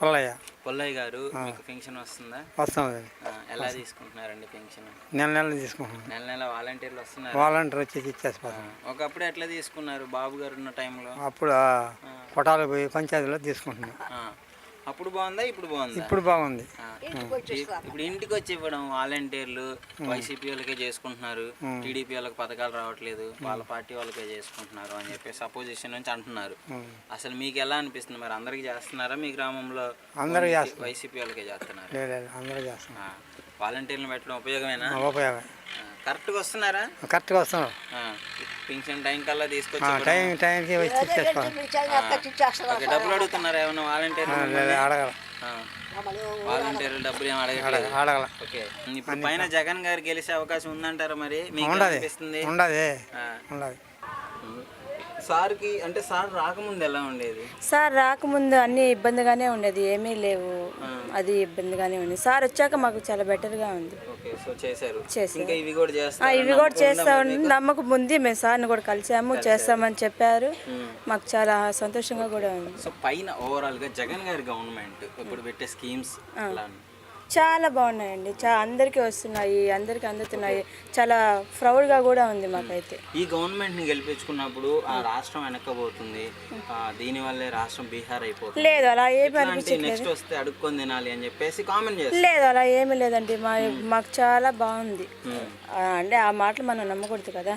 పుల్లయ్య. పుల్లయ్య గారు మీకు పెన్షన్ వస్తుందా? వస్తుంది. ఎలా తీసుకుంటున్నారండి పెన్షన్? నెల నెల తీసుకుంటున్నాం. నెల నెల వాలంటీర్లు వస్తున్నారు? వాలంటీర్ వచ్చి ఇచ్చేసిపోతాం ఒకప్పుడు ఎట్లా తీసుకున్నారు బాబు గారు ఉన్న టైంలో? అప్పుడు ఆ కొటాలు పోయి పంచాయతీలో తీసుకుంటున్నాం. అప్పుడు బాగుందా ఇప్పుడు బాగుందా? ఇప్పుడు బాగుంది. ఇప్పుడు ఇంటికి వచ్చి ఇవ్వడం వాలంటీర్లు వైసీపీ వాళ్ళకే చేసుకుంటున్నారు టీడీపీ వాళ్ళకి పథకాలు రావట్లేదు వాళ్ళ పార్టీ వాళ్ళకే చేసుకుంటున్నారు అని చెప్పేసి అపోజిషన్ నుంచి అంటున్నారు. అసలు మీకు ఎలా అనిపిస్తుంది మరి? అందరికి చేస్తున్నారా మీ గ్రామంలో అందరికీ ఓన్లీ వైసీపీ వాళ్ళకే చేస్తున్నారు? లేదు లేదు అందరూ చేస్తున్నాం ఆ, వాలంటీర్లను పెట్టడం ఉపయోగమేనా? ఉపయోగం కరెక్ట్గా వస్తున్నారా? కరెక్ట్గా వస్తున్నాం పింఛన్ టైం కల్లా తీసుకొచ్చి. టైం టైంకి వచ్చి డబ్బులు అడుగుతున్నారా ఏమన్నా వాలంటీర్లు లేదు అడగల. వాలంటీర్లు డబ్బులు ఏం అడగట్లేదు. అడగల ఓకే ఇప్పుడు పైన జగన్ గారు గెలిచే అవకాశం ఉందంటారా మరి? మీకు ఉండదు అనిపిస్తుంది ఉండదు. ఉండదు. సార్కి అంటే సార్ రాకముందు ఎలా ఉండేది? సార్ రాకముందు అన్ని ఇబ్బందిగానే ఉండేది ఏమీ లేవు. అది ఇబ్బందిగానే ఉంది. సార్ వచ్చాక మాకు చాలా బెటర్గా ఉంది. ఓకే సో చేశారు. చేశారు. ఇంకా ఇవి కూడా ఆ, చేస్తారు ఇవి కూడా చేస్తా నమ్మకం ఉంది మేము సార్ని కూడా కలిసాము చేస్తామని చెప్పారు. మాకు చాలా సంతోషంగా కూడా ఉంది. సో పైన ఓవరాల్గా జగన్ గారి గవర్నమెంట్ ఇప్పుడు పెట్టే స్కీమ్స్ చాలా బాగున్నాయండి. చా అందరికీ వస్తున్నాయి అందరికీ అందుతున్నాయి. చాలా ప్రౌడ్గా కూడా ఉంది మాకైతే. ఈ గవర్నమెంట్ని గెలిపించుకున్నప్పుడు ఆ రాష్ట్రం వెనక్కబోతుంది ఆ, దీని వల్లే రాష్ట్రం బీహార్ అయిపోతుంది. లేదు అలా ఏమి నెక్స్ట్ వస్తే అడుక్కొని తినాలి అని చెప్పేసి కామెంట్ చేస్తారు లేదు అలా ఏమీ లేదండి. మా మాకు చాలా బాగుంది. ఆ, అంటే ఆ మాటలు మనం నమ్మకూడదు కదా.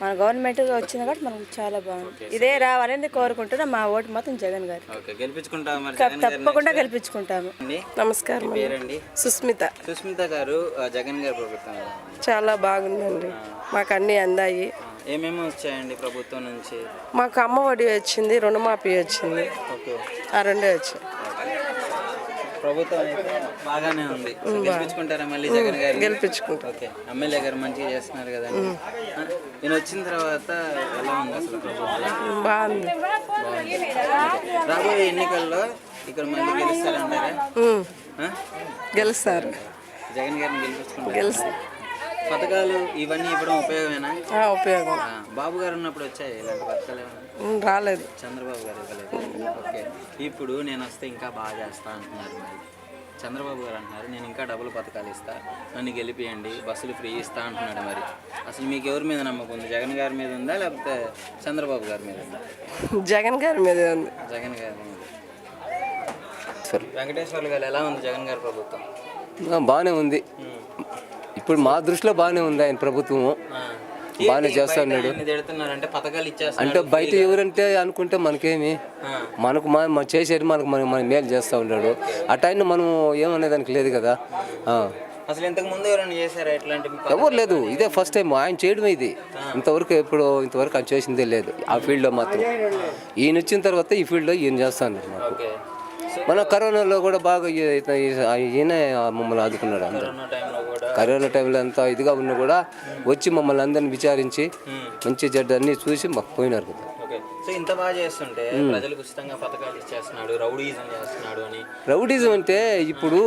మన గవర్నమెంట్ వచ్చింది కాబట్టి మనకు చాలా బాగుంది. ఇదే రావాలని కోరుకుంటున్నా. మా ఓటు మాత్రం జగన్ గారు ఓకే గెలిపించుకుంటాం మరి జగన్ గారిని తప్పకుండా గెలిపించుకుంటాము. అండి. నమస్కారం పేరండి? సుస్మిత. సుస్మిత గారు జగన్ గారి ప్రభుత్వం? చాలా బాగుందండి. మాకు అన్నీ అందాయి. ఏమేమి వచ్చాయండి ప్రభుత్వం నుంచి? మాకు అమ్మ ఒడి వచ్చింది రుణమాఫీ వచ్చింది. ఆ రెండే వచ్చాయి. ప్రభుత్వం అయితే బాగానే ఉంది. గెలిపించుకుంటారా మళ్ళీ జగన్ గారు ఓకే. ఎమ్మెల్యే గారు మంచిగా చేస్తున్నారు ఈయన వచ్చిన తర్వాత ఎలా ఉంది అసలు బాగుంది. రాబోయే ఎన్నికల్లో ఇక్కడ మళ్ళీ గెలుస్తారంటారా? గెలుస్తారు. జగన్ గారిని గెలిపించుకుంటారు. పథకాలు ఇవన్నీ ఇవ్వడం ఉపయోగమేనా? ఉపయోగం. బాబు గారు ఉన్నప్పుడు వచ్చాయి? ఇలాంటి పథకాలు ఏమైనా? రాలేదు. చంద్రబాబు గారు ఇవ్వలేదు. ఓకే. ఇప్పుడు నేను వస్తే ఇంకా బాగా చేస్తా అంటున్నారు మరి. చంద్రబాబు గారు అంటున్నారు నేను ఇంకా డబ్బులు పథకాలు ఇస్తా. నన్ను గెలిపియండి. బస్సులు ఫ్రీ ఇస్తా అంటున్నాడు మరి. అసలు మీకు ఎవరి మీద నమ్మకం ఉంది? జగన్ గారి మీద ఉందా? లేకపోతే చంద్రబాబు గారి మీద ఉందా? జగన్ గారి మీదే ఉంది. జగన్ గారి మీద వెంకటేశ్వర్లు గారు ఎలా ఉంది జగన్ గారి ప్రభుత్వం? ఆ, బాగానే ఉంది. ఇప్పుడు మా దృష్టిలో బాగానే ఉంది ఆయన ప్రభుత్వము. బాగానే చేస్తా ఉన్నాడు. తిడుతున్నారంటే పథకాలు ఇచ్చేస్తున్నారు అంటే బయట ఎవరంటే అనుకుంటే మనకేమి? మనకు మా మన చేసేది మనకు మన మన మేలు చేస్తూ ఉన్నాడు. ఆ టైంలో మనం ఏమనే దానికి లేదు కదా. అసలు ఇంతకు ముందు ఎవరైనా చేశారా ఇట్లాంటి ఎవరు లేదు. ఇదే ఫస్ట్ టైం ఆయన చేయడమే ఇది. ఇంతవరకు ఎప్పుడు ఇంతవరకు ఆయన చేసిందే లేదు. ఆ ఫీల్డ్లో మాత్రం. ఈయన వచ్చిన తర్వాత ఈ ఫీల్డ్లో ఈయన చేస్తాను ఓకే. మన కరోనాలో కూడా బాగా ఈయన మమ్మల్ని ఆదుకున్నాడు అందరూ. కరోనా టైంలో అంతా ఇదిగా ఉన్నా కూడా వచ్చి మమ్మల్ని అందరిని విచారించి మంచి చెడ్డ అన్ని చూసి మాకు పోయినారు కదా. సో ఇంత బాగా చేస్తుంటే ప్రజలకు ఉచితంగా పథకాలు ఇచ్చేస్తున్నాడు రౌడీజం చేస్తున్నాడు అని. రౌడీజం అంటే ఇప్పుడు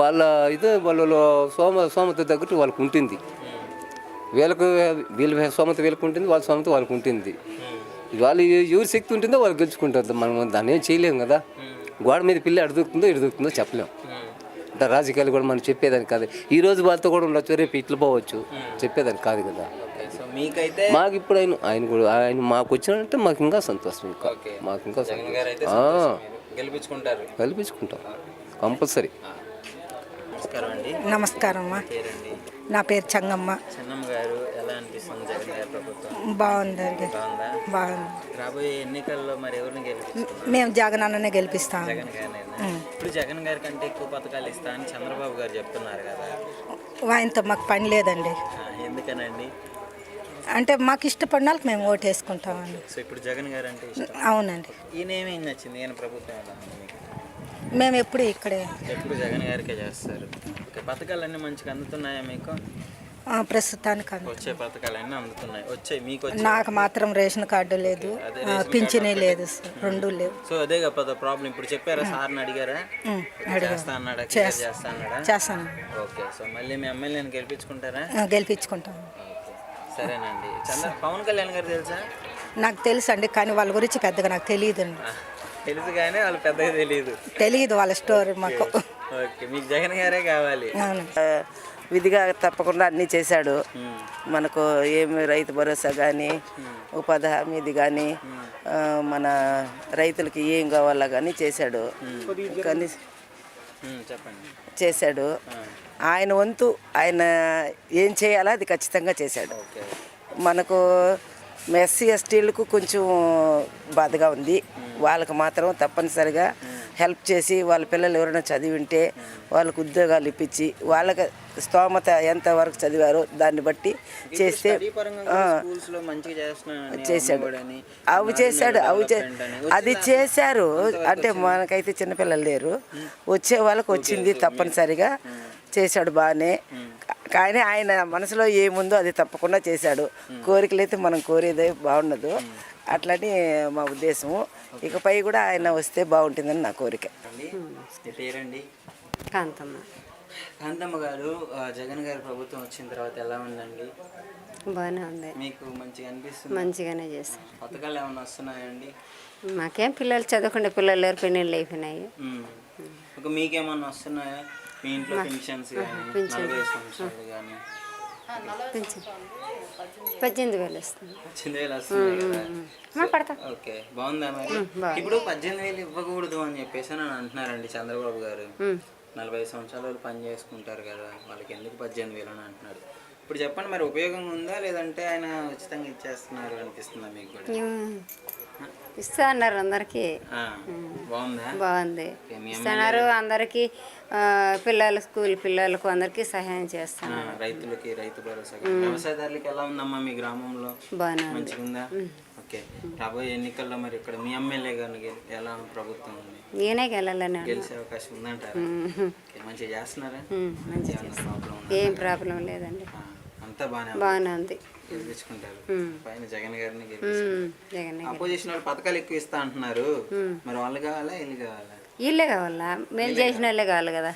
వాళ్ళ ఇది వాళ్ళ సోమ సోమత తగ్గట్టు వాళ్ళకు ఉంటుంది. వీళ్ళకు వీళ్ళ సోమత వీళ్ళకు ఉంటుంది వాళ్ళ సోమత వాళ్ళకు ఉంటుంది. వాళ్ళు ఎవరి శక్తి ఉంటుందో వాళ్ళు గెలుచుకుంటారు. మనం దాన్ని ఏం చేయలేము కదా. గోడ మీద పిల్లి అడుగుతుందో ఇడుగుతుందో చెప్పలేం. అంటే రాజకీయాలు కూడా మనం చెప్పేదానికి కాదు. ఈ రోజు వాళ్ళతో కూడా ఉండొచ్చు రేపు ఇట్లా పోవచ్చు చెప్పేదానికి కాదు కదా. మీకైతే మాకు ఇప్పుడు ఆయన ఆయన కూడా ఆయన మాకు వచ్చినంటే మాకు ఇంకా సంతోషం ఇంకా. మాకు ఇంకా. గెలిపించుకుంటారు. కల్పించుకుంటాం కంపల్సరీ. నమస్కారం అండి. నమస్కారం నా పేరు చంగమ్మ. చెన్నమ్మ గారు. అనిపిస్తుంది జగన్ గారి ప్రభుత్వం? బాగుందండి బాగుందా? రాబోయే ఎన్నికల్లో మరి ఎవరిని గెలిపించుకుంటారు మేము జగన్ అన్ననే గెలిపిస్తాం. జగన్ ఇప్పుడు జగన్ గారి కంటే ఎక్కువ పథకాలు ఇస్తా అని చంద్రబాబు గారు చెప్తున్నారు కదా. ఆయనతో మాకు పని లేదండి. ఎందుకనండి? అంటే మాకు ఇష్టపడిన వాళ్ళకి మేము ఓటు వేసుకుంటామండి సో ఇప్పుడు జగన్ గారు అంటే అవునండి. ఈయన ఏమేమి నచ్చింది? ఈయన ప్రభుత్వం మేము ఎప్పుడు ఇక్కడే. ఎప్పుడు జగన్ గారికే చేస్తారు? పథకాలన్నీ మంచిగా అందుతున్నాయా మీకు? ప్రస్తుతానికి వచ్చే పథకాలన్నీ అందుతున్నాయి. వచ్చాయి మీకు వచ్చే. నాకు మాత్రం రేషన్ కార్డు లేదు. పింఛనీ లేదు రెండు లేవు. సో అదే కదా ప్రాబ్లం ఇప్పుడు చెప్పారా సార్ని అడిగారా? చేస్తా అన్నాడా? చేస్తా. అన్నాడా? చేస్తాను. ఓకే సో మళ్ళీ మీ ఎమ్మెల్యేని గెలిపించుకుంటారా? ఆ, గెలిపించుకుంటాం ఓకే సరేనండి. చంద్ర పవన్ కళ్యాణ్ గారు తెలుసా? నాకు తెలుసు అండి కానీ వాళ్ళ గురించి పెద్దగా నాకు తెలియదండి. తెలుసు కానీ వాళ్ళు పెద్దగా తెలియదు. తెలియదు వాళ్ళ స్టోరీ మాకు. ఓకే మీకు జగన్ గారే కావాలి. విధిగా తప్పకుండా అన్నీ చేశాడు. మనకు ఏమి రైతు భరోసా కానీ ఉపాధి హామీది కానీ మన రైతులకి ఏం కావాలా కానీ చేశాడు. కానీ చేశాడు. ఆయన వంతు ఆయన ఏం చేయాలో అది ఖచ్చితంగా చేశాడు. మనకు ఎస్సీ ఎస్టీలకు కొంచెం బాధగా ఉంది. వాళ్ళకి మాత్రం తప్పనిసరిగా హెల్ప్ చేసి వాళ్ళ పిల్లలు ఎవరైనా చదివి ఉంటే వాళ్ళకు ఉద్యోగాలు ఇప్పించి వాళ్ళకి స్తోమత ఎంత వరకు చదివారో దాన్ని బట్టి చేస్తే చేశాడు. అవి చేశాడు అవి. అది చేశారు. అంటే మనకైతే చిన్నపిల్లలు లేరు. వచ్చే వాళ్ళకి వచ్చింది తప్పనిసరిగా చేశాడు బాగానే. కానీ ఆయన మనసులో ఏముందో అది తప్పకుండా చేశాడు. కోరికలు అయితే మనం కోరేదే బాగుండదు. అట్లని మా ఉద్దేశము. ఇకపై కూడా ఆయన వస్తే బాగుంటుందని నా కోరిక. పేరండి? కాంతమ్మ. కాంతమ్మ గారు జగన్ గారి ప్రభుత్వం వచ్చిన తర్వాత ఎలా ఉందండి? బాగానే ఉంది. మీకు మంచిగా అనిపిస్తుంది? మంచిగానే చేస్తాం పథకాలు ఏమైనా వస్తున్నాయండి? మాకేం పిల్లలు చదువుకునే పిల్లలు లేరు పెళ్ళిళ్ళు అయిపోయినాయి. మీకేమన్నా వస్తున్నాయా? మీ ఇంట్లో పెన్షన్స్ కానీ పెన్షన్ పద్దెనిమిది వేలు వస్తుంది పద్దెనిమిది వేలు పడతా. ఓకే బాగుందా మరి? ఇప్పుడు పద్దెనిమిది వేలు ఇవ్వకూడదు అని చెప్పేసి అని అంటున్నారండి చంద్రబాబు గారు. నలభై సంవత్సరాల వాళ్ళు పని చేసుకుంటారు కదా వాళ్ళకి ఎందుకు పద్దెనిమిది వేలు అని అంటున్నాడు ఇప్పుడు చెప్పండి మరి ఉపయోగం ఉందా లేదంటే ఆయన ఉచితంగా ఇచ్చేస్తున్నారు అనిపిస్తుందా మీకు కూడా? ఇస్తా అన్నారు అందరికీ. బాగుందా? ఇస్తున్నారు అందరికీ పిల్లలు స్కూల్ పిల్లలకు అందరికీ సహాయం చేస్తున్నారు. రైతులకి రైతు భరోసా. వ్యవసాయదారులకి ఎలా ఉందమ్మా మీ గ్రామంలో? బాగానే మంచిగా ఉందా ఓకే. రాబోయే ఎన్నికల్లో మరి ఇక్కడ మీ ఎమ్మెల్యే ఎలా ప్రభుత్వం ఉంది? నేనే గెలిచే అవకాశం ఉందంటారా? మంచిగా చేస్తున్నారా? ఏం ప్రాబ్లం లేదండి. ఆ, అంతా బాగానే బాగానే ఉంది. గెలిపించుకుంటారు. పైన జగన్ గారిని గెలిపి ఉమ్, జగన్ అపోజిషన్ వాళ్ళు పథకాలు ఎక్కువ ఇస్తా అంటున్నారు. మరి వాళ్ళు కావాలా వీళ్ళు కావాలా? వీళ్ళే కావాలా? మేము చేసిన వాళ్ళే కావాలి కదా.